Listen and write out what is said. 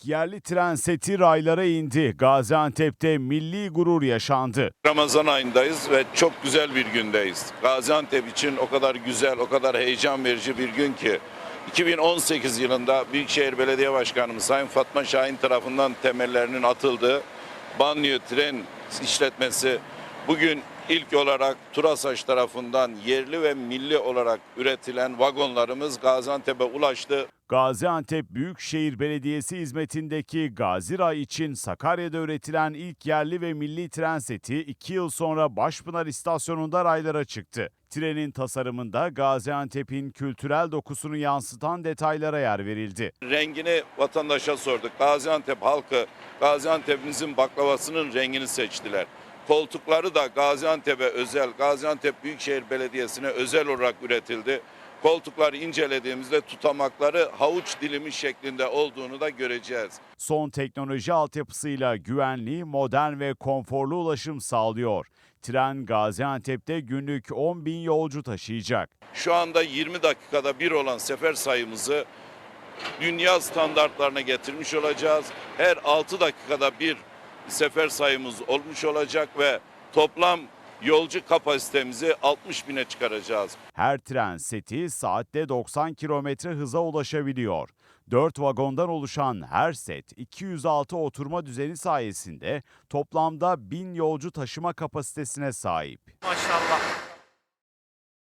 İlk yerli tren seti raylara indi. Gaziantep'te milli gurur yaşandı. Ramazan ayındayız ve çok güzel bir gündeyiz. Gaziantep için o kadar güzel, o kadar heyecan verici bir gün ki 2018 yılında Büyükşehir Belediye Başkanımız Sayın Fatma Şahin tarafından temellerinin atıldığı banyo tren işletmesi bugün ilk olarak Turasaç tarafından yerli ve milli olarak üretilen vagonlarımız Gaziantep'e ulaştı. Gaziantep Büyükşehir Belediyesi hizmetindeki Gaziray için Sakarya'da üretilen ilk yerli ve milli tren seti 2 yıl sonra Başpınar İstasyonu'nda raylara çıktı. Trenin tasarımında Gaziantep'in kültürel dokusunu yansıtan detaylara yer verildi. Rengini vatandaşa sorduk. Gaziantep halkı Gaziantep'imizin baklavasının rengini seçtiler. Koltukları da Gaziantep'e özel, Gaziantep Büyükşehir Belediyesi'ne özel olarak üretildi. Koltukları incelediğimizde tutamakları havuç dilimi şeklinde olduğunu da göreceğiz. Son teknoloji altyapısıyla güvenli, modern ve konforlu ulaşım sağlıyor. Tren Gaziantep'te günlük 10 bin yolcu taşıyacak. Şu anda 20 dakikada bir olan sefer sayımızı dünya standartlarına getirmiş olacağız. Her 6 dakikada bir sefer sayımız olmuş olacak ve toplam yolcu kapasitemizi 60 bine çıkaracağız. Her tren seti saatte 90 kilometre hıza ulaşabiliyor. 4 vagondan oluşan her set 206 oturma düzeni sayesinde toplamda 1000 yolcu taşıma kapasitesine sahip. Maşallah.